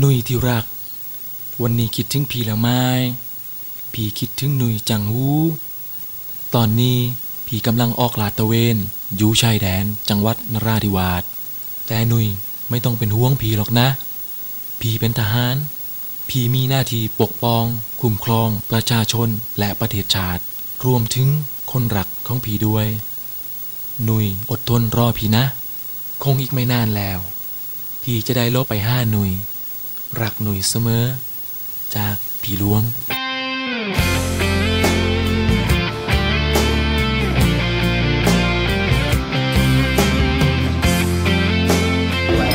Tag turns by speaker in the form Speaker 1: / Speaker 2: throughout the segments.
Speaker 1: นุยที่รัก วันนี้คิดถึงพี่แล้วไหมพี่คิดถึงนุยจังหูตอนนี้พี่กำลังออกลาดตะเวนอยู่ชายแดนจังหวัดนราธิวาสแต่นุยไม่ต้องเป็นห่วงพี่หรอกนะ พี่เป็นทหาร พี่มีหน้าที่ปกป้อง คุ้มครองประชาชนและประเทศชาติ รวมถึงคนรักของพี่ด้วย นุยอดทนรอพี่นะ คงอีกไม่นานแล้ว พี่จะได้ลบไปห้าหนุย รักหนุยเสมอ จากพี่หลวง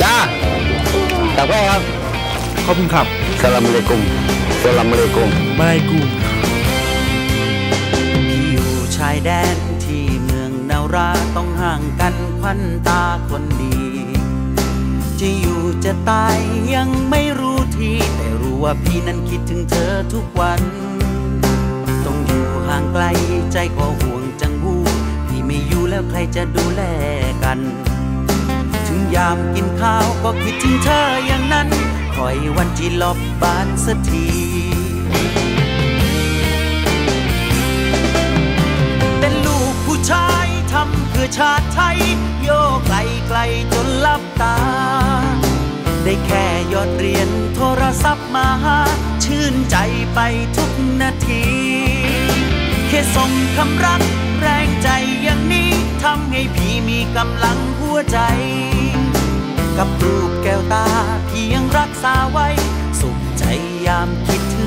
Speaker 2: จ้าตักแว่ครับ
Speaker 3: ขอบคุณครับ
Speaker 2: สลัมอะลัยกุมสลัมอะลัยกุม
Speaker 3: ไม่กู
Speaker 4: ที่อยู่ชายแดนที่เมืองนาราต้องห่างกันควันตาคนดี จะอยู่จะตายยังไม่รู้ที แต่รู้ว่าพี่นั้นคิดถึงเธอทุกวัน ต้องอยู่ห่างไกลใจก็ห่วงจังหูพี่ไม่อยู่แล้วใครจะดูแลกัน ถึงยามกินข้าวก็คิดถึงเธออย่างนั้น คอยวันที่ลบบ้านสักที อชาติไทย โยกไกลไกลจนลับตา ได้แค่ยอดเรียนโทรศัพท์มาหาชื่นใจไปทุกนาที แค่ส่งคำรักแรงใจอย่างนี้ทำให้พี่มีกำลังหัวใจ กับรูปแก้วตาพี่ยังรักษาไว้ สุขใจยามคิดถึง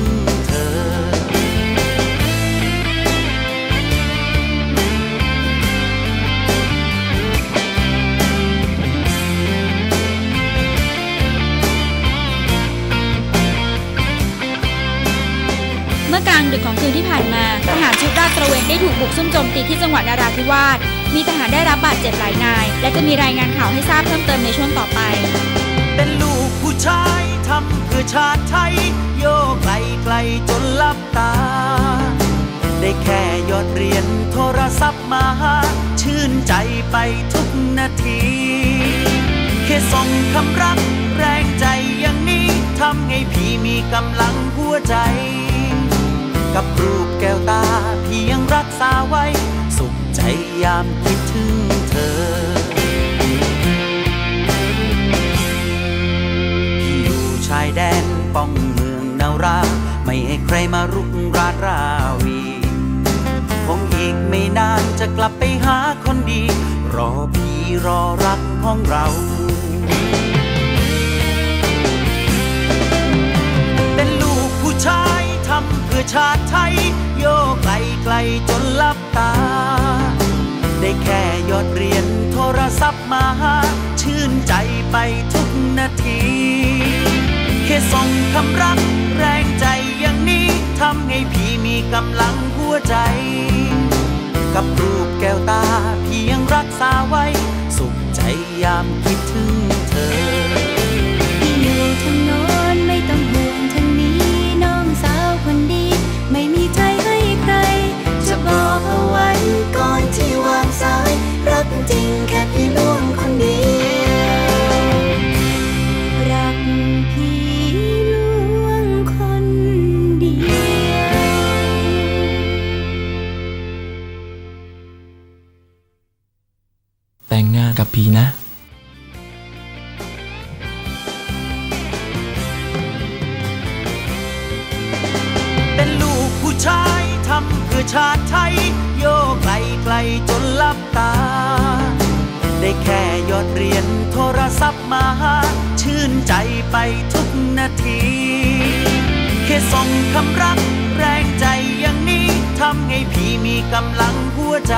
Speaker 5: ดึกของคืนที่ผ่านมา ทหารชุดราดตระเวนได้ถูกบุกซุ่มโจมตีที่จังหวัดนราธิวาส มีทหารได้รับบาดเจ็บหลายนาย และจะมีรายงานข่าวให้ทราบเพิ่มเติมในช่วงต่อไป
Speaker 4: เป็นลูกผู้ชายทำเพื่อชาติไทย โยกไกลไกลจนลับตา ได้แค่ยอดเรียนโทรศัพท์มา ชื่นใจไปทุกนาที แค่ส่งคำรักแรงใจอย่างนี้ทำให้พี่มีกำลังหัวใจ ยามคิดถึงเธอ ที่อยู่ชายแดนป้องเมืองนารา ไม่ให้ใครมารุกราดราวี คงอีกไม่นานจะกลับไปหาคนดี รอพี่รอรักของเราเป็นลูกผู้ชายทำเพื่อชาติไทย โยกไกลไกลจนลับตา ยอดเรียนโทรศัพท์มาหาชื่นใจไปทุกนาที แค่ส่งคำรักแรงใจอย่างนี้ทำให้พี่มีกำลังหัวใจ กับรูปแก้วตาพี่ยังรักษาไว้ สุขใจยามคิดถึง
Speaker 1: แต่งงานกับพีนะ
Speaker 4: เป็นลูกผู้ชายทำเพื่อชาติไทยโยกไกลไกลจนลับตา ได้แค่ยอดเรียนโทรศัพท์มาหาชื่นใจไปทุกนาที แค่ส่งคำรักแรงใจอย่างนี้ ทำให้พี่มีกำลังหัวใจ